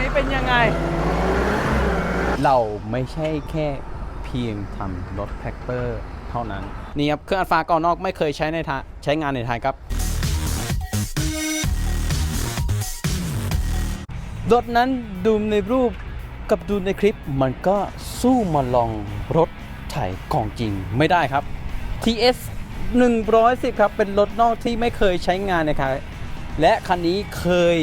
นี้เป็นยังไง เราไม่ใช่แค่เพียงทำรถแท็กเตอร์เท่านั้น นี่ครับ เครื่องอัลฟาก่อนนอกไม่เคยใช้ในไทยใช้งานในไทยครับรถนั้นดูในรูปกับดูในคลิปมันก็สู้มาลองรถไถของจริงไม่ได้ครับ TS 110 ครับ เป็นรถนอกที่ไม่เคยใช้งานนะครับและคันนี้เคย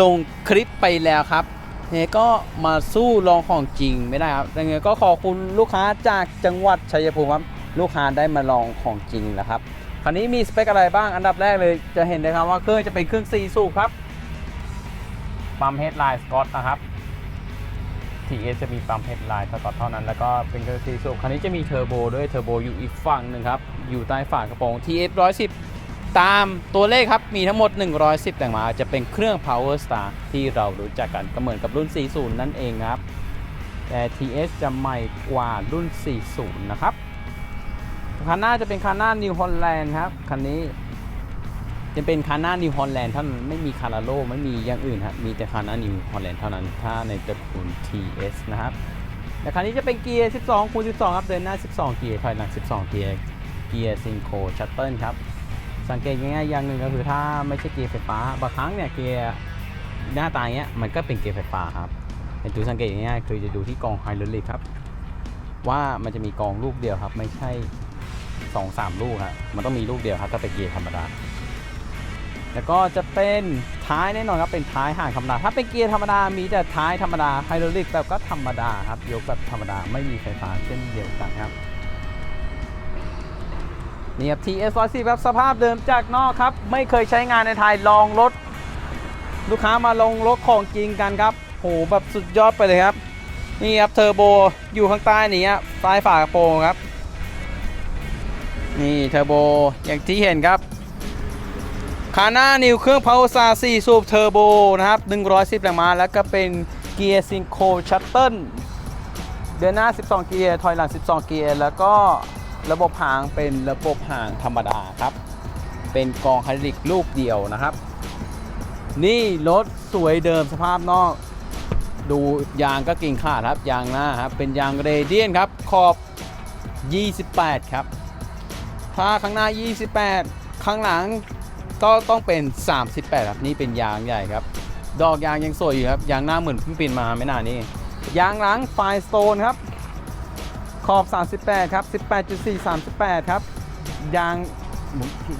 ลงคลิปไปแล้วครับเนี่ยก็มาสู้ลองของจริงไม่ได้ครับยังไงก็ขอบคุณลูกค้าจากจังหวัดชัยภูมิครับลูกค้าได้มาลองของจริงแล้วครับคันนี้มีสเปคอะไรบ้างอันดับแรกเลยจะเห็นเลยครับว่าเครื่องจะเป็นเครื่อง4สูบครับปั๊มเฮดไลน์สกอตนะครับ TS จะมีปั๊มเฮดไลน์สกอตเท่านั้น แล้วก็เป็นเครื่อง4สูบคันนี้จะมีเทอร์โบด้วยเทอร์โบอยู่อีกฝั่งหนึ่งครับอยู่ใต้ฝากระโปรง TS 110 ตามตัวเลขครับ มีทั้งหมด 110 แต่งมาจะเป็นเครื่อง Power Star ที่เรารู้จักกันก็เหมือนกับรุ่น 40 นั่นเองครับ แต่ TS จะใหม่กว่ารุ่น 40 นะครับคันหน้าจะเป็นคันหน้า New Holland ครับ คันนี้จะเป็นคันหน้า New Holland ท่านไม่มีคาราโลไม่มีอย่างอื่นครับมีแต่คันหน้า New Holland เท่านั้นถ้าในตระกูล TS นะครับแต่คันนี้จะเป็นเกียร์ 12คูณ12 ครับ เดินหน้า 12 เกียร์ ถอยหลัง 12 เกียร์ เกียร์ซิงโคชัตเติลครับ สังเกตง่ายๆอย่างหนึ่งก็คือถ้าไม่ใช่เกียร์ไฟฟ้าบางครั้งเนี่ยเกียร์หน้าตาเงี้ยมันก็เป็นเกียร์ไฟฟ้าครับเป็นตัวสังเกตง่ายๆคือจะดูที่กองไฮดรอลิกครับ ว่ามันจะมีกองลูกเดียวครับ ไม่ใช่2 3ลูกครับมันต้องมีลูกเดียวครับถ้าเป็นเกียร์ธรรมดา แล้วก็จะเป็นท้ายแน่นอนครับเป็นท้ายห่างธรรมดา ถ้าเป็นเกียร์ธรรมดามีแต่ท้ายธรรมดาไฮดรอลิกแบบก็ธรรมดาครับยกแบบธรรมดาไม่มีไฟฟ้าเช่นเดียวกันครับ นี่ครับ TS 110ครับสภาพเดิมจากนอกครับ ไม่เคยใช้งานในไทยลองรถ ลูกค้ามาลงรถของจริงกันครับโหแบบสุดยอดไปเลยครับ นี่ครับเทอร์โบอยู่ข้างใต้นี้ครับใต้ฝากระโปรงครับ นี่เทอร์โบอย่างที่เห็นครับคาน่านิวเครื่องพาวซา4สูบเทอร์โบนะครับ 110แรงม้าแล้วก็เป็นเกียร์ซิงโคชัตเติลเดินหน้า 12 เกียร์ ถอยหลัง 12 เกียร์ แล้วก็ ระบบหางเป็นระบบหางธรรมดาครับ เป็นกองไฮดริกลูกเดียวนะครับ นี่รถสวยเดิมสภาพนอก ดูยางก็กิ่งขาดครับ ยางหน้าครับ เป็นยางเรเดียนครับ ขอบ 28 ครับ ถ้าข้างหน้า 28 ข้างหลังก็ต้องเป็น 38 ครับ นี่เป็นยางใหญ่ครับ ดอกยางยังสวยอยู่ครับ ยางหน้าเหมือนเพิ่งเปลี่ยนมาไม่นานนี่ยางหลังไฟสโตนครับ ขอบ 38 ครับ 18.4 38 ครับ ยาง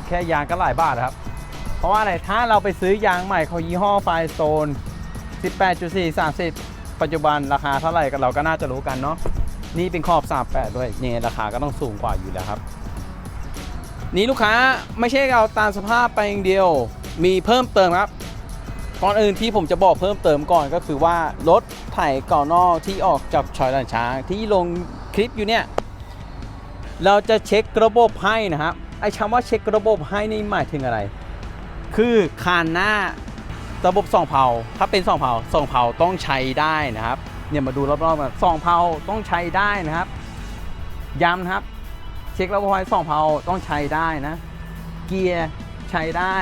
แค่ยางก็หลายบาทครับ เพราะว่าอะไรถ้าเราไปซื้อยางใหม่เขายี่ห้อไฟสโตน18.4 30 ปัจจุบันราคาเท่าไหร่ก็เราก็น่าจะรู้กันเนาะนี่เป็นขอบ 38 ด้วยเนี่ยราคาก็ต้องสูงกว่าอยู่แล้วครับ นี่ลูกค้าไม่ใช่เอาตามสภาพไปอย่างเดียวมีเพิ่มเติมครับก่อนอื่นที่ผมจะบอกเพิ่มเติมก่อนก็คือว่ารถไถก่อนอกที่ออกจากชอยลันช้างที่ลง คลิปอยู่เนี่ยเราจะเช็คระบบให้นะครับไอ้คำว่าเช็คระบบให้นี่หมายถึงอะไร คือคานหน้าระบบสองเผาถ้าเป็นสองเผาสองเผาต้องใช้ได้นะครับเนี่ยมาดูรอบๆกันสองเผาต้องใช้ได้นะครับย้ำนะครับ เช็คระบบไฟสองเผาต้องใช้ได้นะ เกียร์ใช้ได้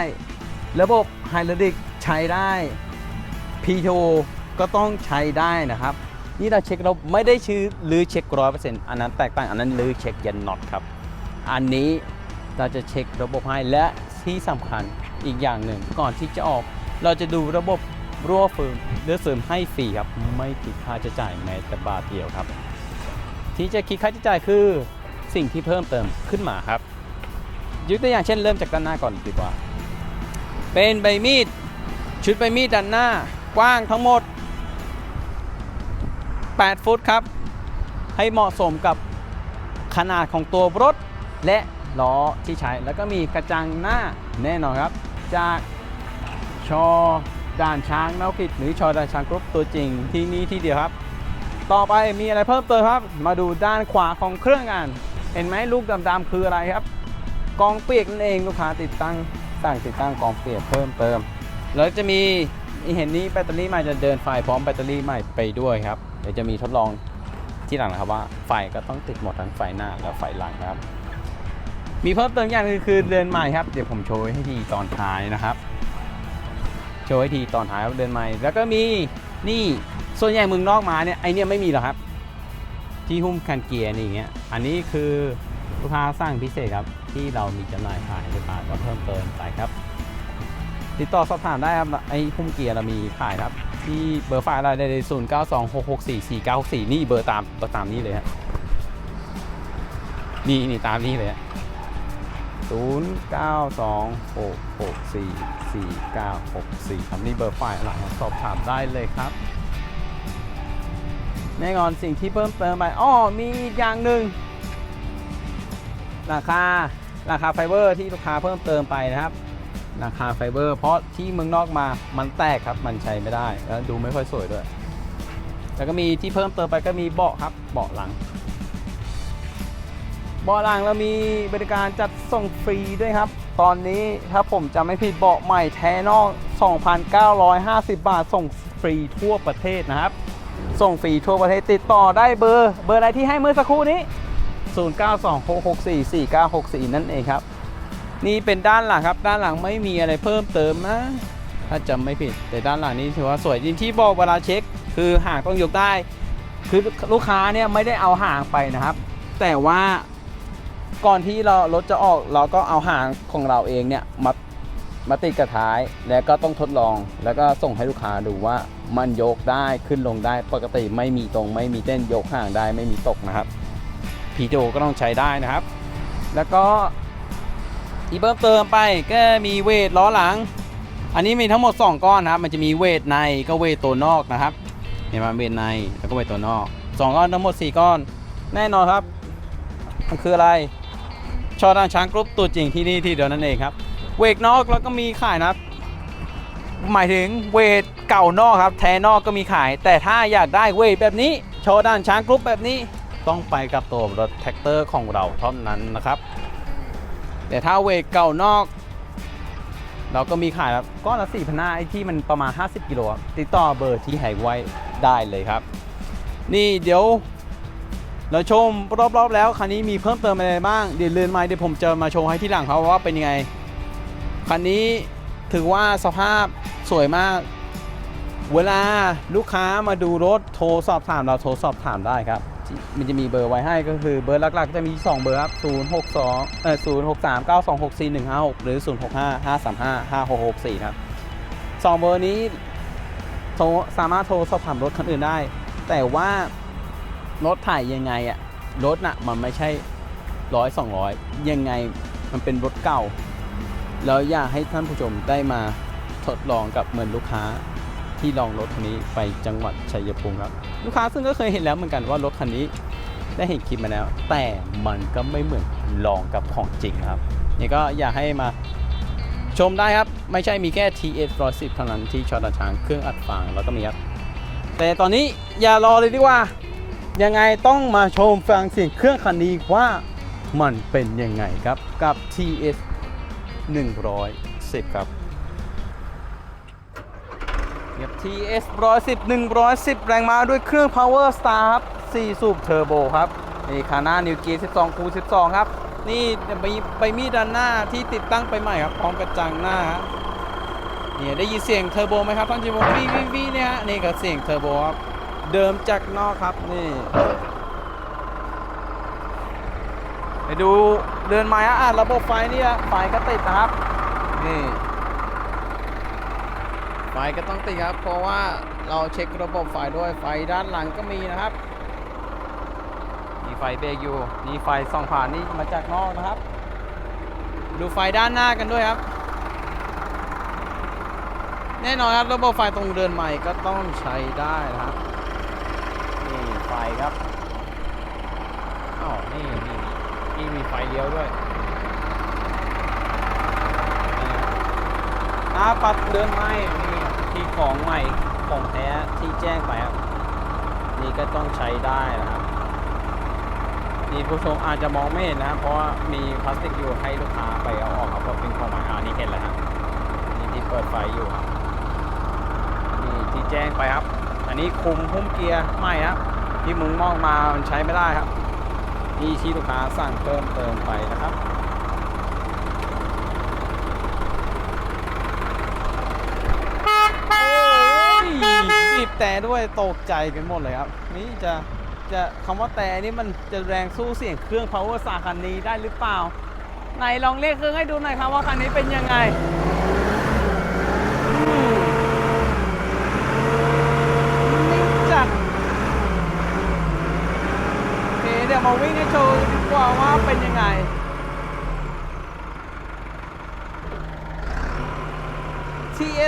ระบบไฮดรอลิกใช้ได้ P2 ก็ต้องใช้ได้นะครับ นี่เราเช็คเราไม่ได้ชื่อหรือเช็คร้อยเปอร์เซ็นต์อันนั้นแตกต่างอันนั้นหรือเช็คยันน็อตครับ อันนี้เราจะเช็คระบบให้และที่สำคัญอีกอย่างหนึ่งก่อนที่จะออก เราจะดูระบบรั่วฟืมหรือเสริมให้ฟรีครับ ไม่คิดค่าใช้จ่ายแม้แต่บาทเดียวครับ ที่จะคิดค่าใช้จ่ายคือสิ่งที่เพิ่มเติมขึ้นมาครับยกตัวอย่างเช่นเริ่มจากด้านหน้าก่อนดีกว่า เป็นใบมีดชุดใบมีดด้านหน้ากว้างทั้งหมด 8 ฟุตครับ ให้เหมาะสมกับขนาดของตัวรถ และล้อที่ใช้ แล้วก็มีกระจังหน้าแน่นอนครับ จากชอด่านช้างนวกิจหรือชอด่านช้างกรุ๊ปตัวจริงที่นี่ที่เดียวครับ ต่อไปมีอะไรเพิ่มเติมครับ มาดูด้านขวาของเครื่องกันเห็นไหมลูกดำๆคืออะไรครับ กองเปียกนั่นเองลูกค้าติดตั้งสั่งติดตั้งกองเปียกเพิ่มเติม แล้วจะมี เห็นนี้แบตเตอรี่ใหม่จะเดินไฟพร้อมแบตเตอรี่ใหม่ไปด้วยครับ เดี๋ยวจะมีทดลองที่หลังนะครับว่าไฟก็ต้องติดหมดทั้งไฟหน้าและไฟหลังนะครับ มีเพิ่มเติมอย่างนึงคือเดินใหม่ครับ เดี๋ยวผมโชว์ให้ทีตอนท้ายนะครับ โชว์ให้ทีตอนท้ายเดินใหม่ แล้วก็มีนี่ส่วนใหญ่มืองนอกมาเนี่ยไอเนี่ยไม่มีหรอกครับ ที่หุ้มคันเกียร์นี่อย่างเงี้ย อันนี้คือลูกค้าสร้างพิเศษครับที่เรามีจำหน่ายขายลูกค้าก็เพิ่มเติมไปครับ ติดต่อสอบถามได้ครับไอหุ้มเกียร์เรามีขายครับ ที่เบอร์ไฟล์เราได้เลยศูนย์เก้าสองหกหกสี่สี่เก้าสี่นี่เบอร์ตามเบอร์ตามนี้เลยฮะนี่นี่ตามนี้เลยฮะศูนย์เก้าสองหกหกสี่สี่เก้าหกสี่ครับนี่เบอร์ไฟล์หลังสอบถามได้เลยครับแน่นอนสิ่งที่เพิ่มเติมไปอ้อมีอีกอย่างหนึ่งราคาราคาไฟเบอร์ที่ลูกค้าเพิ่มเติมไปนะครับ ราคาไฟเบอร์ เพราะที่เมืองนอกมามันแตกครับ มันใช้ไม่ได้ แล้วดูไม่ค่อยสวยด้วย แล้วก็มีที่เพิ่มเติมไปก็มีเบาะครับเบาะหลังเบาะหลังเรามีบริการจัดส่งฟรีด้วยครับ ตอนนี้ถ้าผมจำไม่ผิดเบาะใหม่แท้นอก 2,950 บาทส่งฟรีทั่วประเทศนะครับ ส่งฟรีทั่วประเทศติดต่อได้เบอร์ เบอร์อะไรที่ให้เมื่อสักครู่นี้ 0926644964 นั่นเองครับ นี่เป็นด้านหลังครับ ด้านหลังไม่มีอะไรเพิ่มเติมนะ ถ้าจำไม่ผิด แต่ด้านหลังนี้ถือว่าสวยจริงที่บอกเวลาเช็ค คือหางต้องยกได้ คือลูกค้าเนี่ยไม่ได้เอาหางไปนะครับ แต่ว่าก่อนที่เรารถจะออกเราก็เอาหางของเราเองเนี่ยมามาติดกับท้ายแล้วก็ต้องทดลอง แล้วก็ส่งให้ลูกค้าดูว่ามันยกได้ขึ้นลงได้ปกติไม่มีตรง ไม่มีเต้นยกห่างได้ไม่มีตกนะครับพีโดก็ต้องใช้ได้นะครับ แล้วก็ ที่เพิ่มเติมไปก็มีเวทล้อหลัง อันนี้มีทั้งหมด 2 ก้อนนะครับ มันจะมีเวทในก็เวทตัวนอกนะครับเห็นไหมเวทในแล้วก็เวทตัวนอก 2 ก้อนทั้งหมด 4 ก้อน แน่นอนครับ มันคืออะไรชอดานช้างกรุ๊ปตัวจริงที่นี่ที่เดียวนั่นเองครับ เวทนอกแล้วก็มีขายนะครับ หมายถึงเวทเก่านอกครับ แท้นอกก็มีขาย แต่ถ้าอยากได้เวทแบบนี้โชว์ด้านช้างกรุ๊ปแบบนี้ต้องไปกับตัวรถแท็กเตอร์ของเราเท่านั้นนะครับ แต่ถ้าเวทเก่านอก เราก็มีขายครับก้อนละ4 5 0 0ไอ้ที่มันประมาณ 50 กิโลติดต่อเบอร์ที่ให้ไว้ได้เลยครับ นี่เดี๋ยว เราชมรอบๆแล้วคันนี้มีเพิ่มเติมอะไรบ้าง เดี๋ยวเรือนไม้เดี๋ยวผมจะมาโชว์ให้ที่หลังเขาว่าเป็นยังไงคันนี้ถือว่าสภาพสวยมาก เวลาลูกค้ามาดูรถโทรสอบถามเราโทรสอบถามได้ครับ มันจะมีเบอร์ไว้ให้ก็คือเบอร์หลักๆ จะมี 2 เบอร์ครับ062เอ่อ063 926 4156 หรือ 065 535 5664 ครับ 2 เบอร์นี้โทรสามารถโทรสอบถามรถคันอื่นได้ แต่ว่ารถถ่ายยังไงอะรถน่ะมันไม่ใช่ร้อยสองร้อยยังไงมันเป็นรถเก่า แล้วอยากให้ท่านผู้ชมได้มาทดลองกับเหมือนลูกค้า ที่ลองรถคันนี้ไปจังหวัดชัยภูมิครับ ลูกค้าซึ่งก็เคยเห็นแล้วเหมือนกันว่ารถคันนี้ได้เห็นคลิปมาแล้ว แต่มันก็ไม่เหมือนลองกับของจริงครับนี่ก็อยากให้มาชมได้ครับ ไม่ใช่มีแค่ TS 110เท่านั้นที่ชอตช้างเครื่องอัดฟางแล้วก็มีครับ แต่ตอนนี้อย่ารอเลยดีกว่า ยังไงต้องมาชมฟังเสียงเครื่องคันนี้ว่ามันเป็นยังไงครับกับ TS 110 ครับ เงียบ TS 110 110 แรงม้าด้วยเครื่อง Power Star ครับ 4 สูบเทอร์โบครับ นี่คาน่านิวเกียร์12 คู12 ครับ นี่ไปไปมีด้านหน้าที่ติดตั้งไปใหม่ครับพร้อมกระจังหน้าเนี่ยได้ยินเสียงเทอร์โบไหมครับท่านผู้ชมวีวีวีเนี่ยฮะนี่ก็เสียงเทอร์โบครับ เดิมจากนอกครับนี่ไปดูเรือนไม้อะระบบไฟเนี่ยไฟก็ติดนะครับ นี่ ฟก็ต้องติดครับ เพราะว่าเราเช็คระบบไฟด้วยไฟด้านหลังก็มีนะครับมีไฟเบรกอยู่มีไฟส่องผ่านนี่มาจากนอกนะครับ ดูไฟด้านหน้ากันด้วยครับ แน่นอนครับระบบไฟตรงเรือนใหม่ก็ต้องใช้ได้นะครับนี่ไฟครับอ้าวนี่นี่นี่มีไฟเลี้ยวด้วยนี่หน้าปัดเรือนไม่ ที่ของใหม่ของแท้ที่แจ้งไปครับ นี่ก็ต้องใช้ได้นะครับ นี่ผู้ชมอาจจะมองไม่เห็นนะครับ เพราะว่ามีพลาสติกอยู่ให้ลูกค้าไปเอาออกครับเพราะเป็นของใหม่อ่านี่เห็นแล้วครับนี่ที่เปิดไฟอยู่ครับนี่ที่แจ้งไปครับ อันนี้คุมหุ้มเกียร์ใหม่ครับ ที่มึงมองมามันใช้ไม่ได้ครับนี่ที่ลูกค้าสั่งเพิ่มเติมไปนะครับโอ้ย บีบแต่ด้วยตกใจกันหมดเลยครับ นี่จะจะคำว่าแต่นี่มันจะแรงสู้เสียงเครื่อง power สาคันนี้ได้หรือเปล่า ไหนลองเรียกเครื่องให้ดูหน่อยครับว่าคันนี้เป็นยังไงอืมนิ่งจัดโอเคเดี๋ยวมาวิ่งให้โชว์ดีกว่าว่าเป็นยังไง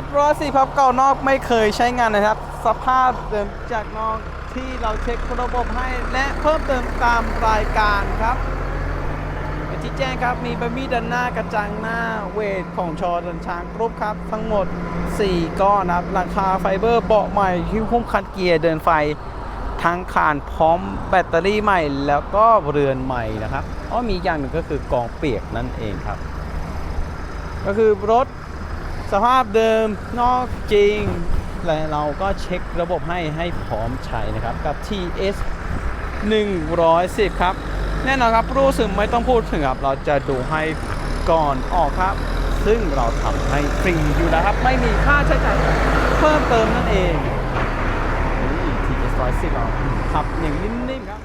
S ร้อยสี่พับเก่านอกไม่เคยใช้งานนะครับ สภาพเดิมจากนอกที่เราเช็คระบบให้และเพิ่มเติมตามรายการครับที่แจ้งครับมีบะมี่ด้านหน้ากระจังหน้าเวทของชอดันช้างกรุ๊ปครับ ทั้งหมด 4 ก้อนครับหลังคาไฟเบอร์เบาะใหม่ที่หุ้มคันเกียร์เดินไฟทั้งคานพร้อมแบตเตอรี่ใหม่แล้วก็เรือนใหม่นะครับอ้อมีอย่างหนึ่งก็คือกองเปียกนั่นเองครับ ก็คือรถ สภาพเดิมนอกจริง และเราก็เช็คระบบให้ให้พร้อมใช้นะครับกับ TS 110 ครับ แน่นอนครับรู้สึกไม่ต้องพูดถึงครับ เราจะดูให้ก่อนออกครับ ซึ่งเราทำให้ฟรีอยู่แล้วครับ ไม่มีค่าใช้จ่ายเพิ่มเติมนั่นเองนี่ TS 110เราขับอย่างนิ่มๆครับ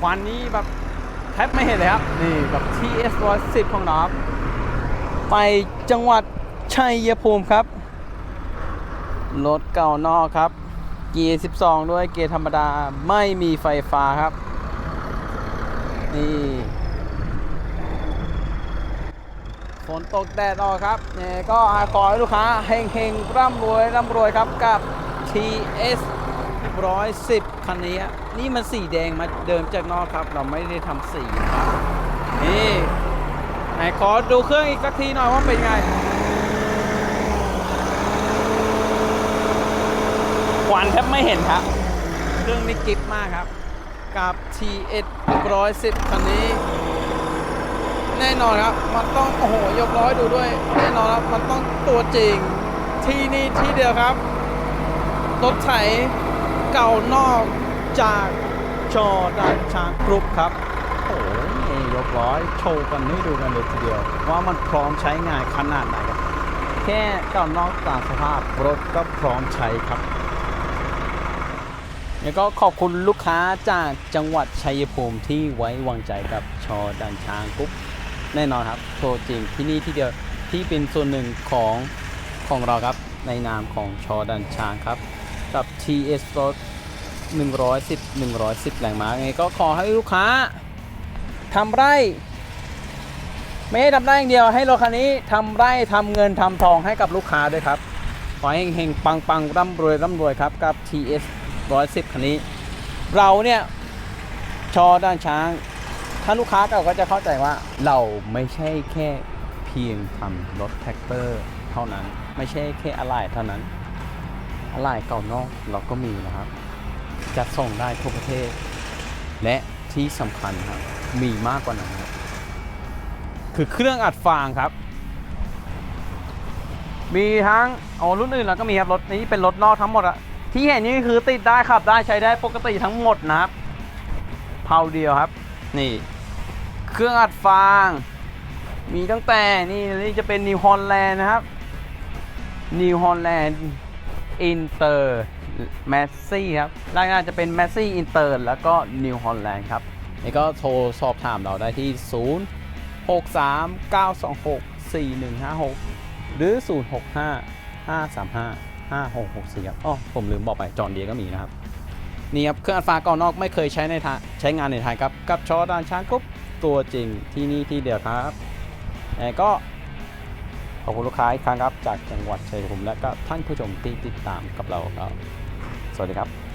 ควันนี้แบบแทบไม่เห็นเลยครับ นี่กับ TS 110ของเราครับไปจังหวัด ชัยภูมิครับ รถเก่านอกครับ เกียร์ 12 ด้วยเกียร์ธรรมดาไม่มีไฟฟ้าครับ นี่ฝนตกแดดออกครับเนี่ยก็ขอให้ลูกค้าเฮงเฮงๆร่ำรวยร่ำรวยครับกับ TS 110 คันนี้ นี่มันสีแดงมาเดิมจากนอกครับ เราไม่ได้ทำสีนะครับ นี่ไหนขอดูเครื่องอีกสักทีหน่อยว่าเป็นไง ควันแทบไม่เห็นครับ เครื่องนี้กิฟมากครับ กับ TS 110คันนี้ แน่นอนครับ มันต้อง โอ้โห ยกร้อยดูด้วย แน่นอนครับ มันต้องตัวจริง ที่นี่ที่เดียวครับ รถไถเก่านอกจากจอดานช้างกรุ๊ปครับ โอ้โหนี่ยกร้อย โชว์กันให้ดูกันเลยทีเดียว ว่ามันพร้อมใช้งานขนาดไหนครับ แค่เก่านอกตามสภาพรถก็พร้อมใช้ครับ แล้วก็ขอบคุณลูกค้าจากจังหวัดชัยภูมิที่ไว้วางใจกับชอดันช้างกรุ๊ปแน่นอนครับโชว์จริงที่นี่ที่เดียวที่เป็นส่วนหนึ่งของของเราครับในนามของชอดันช้างครับกับ TS รถ110 110แรงม้าไงก็ขอให้ลูกค้าทำไร่ ไม่ให้ทำไร่อย่างเดียวให้รถคันนี้ทำไร่ทำเงินทำทองให้กับลูกค้าด้วยครับ ขอให้เฮงๆปังๆร่ำรวยร่ำรวยครับกับ TS 110 คันนี้ เราเนี่ยชอด้านช้าง ถ้าลูกค้าเก่าก็จะเข้าใจว่าเราไม่ใช่แค่เพียงทำรถแท็กเตอร์เท่านั้น ไม่ใช่แค่อะไหล่เท่านั้นอะไหล่เก่านอกเราก็มีนะครับจัดส่งได้ทั่วประเทศ และที่สำคัญครับ มีมากกว่านั้นครับคือเครื่องอัดฟางครับ มีทั้งอ๋อรุ่นอื่นเราก็มีครับ รถนี้เป็นรถนอกทั้งหมดอะ ที่เห็นนี่คือติดได้ขับได้ใช้ได้ปกติทั้งหมดนะครับเผาเดียวครับ นี่ เครื่องอัดฟาง มีตั้งแต่นี่นี่จะเป็นนิวฮอลแลนด์นะครับนิวฮอลแลนด์อินเตอร์แมสซี่ครับรายงานจะเป็นแมสซี่อินเตอร์แล้วก็นิวฮอลแลนด์ครับนี่ก็โทรสอบถามเราได้ที่ 0 6 3 9 2 6 4 1 5 6 หรือ 0 6 5 5 3 5 5 6 6 4ครับอ๋อผมลืมบอกไปจอนเดียก็มีนะครับนี่ครับเครื่องอัดฟ้าก่อนนอกไม่เคยใช้ในไทยใช้งานในไทยครับกับชอดานช้างกรุ๊ปตัวจริงที่นี่ที่เดียวครับแต่ก็ขอบคุณลูกค้าอีกครั้งครับจากจังหวัดชัยภูมิและก็ท่านผู้ชมที่ติดตามกับเราครับ สวัสดีครับ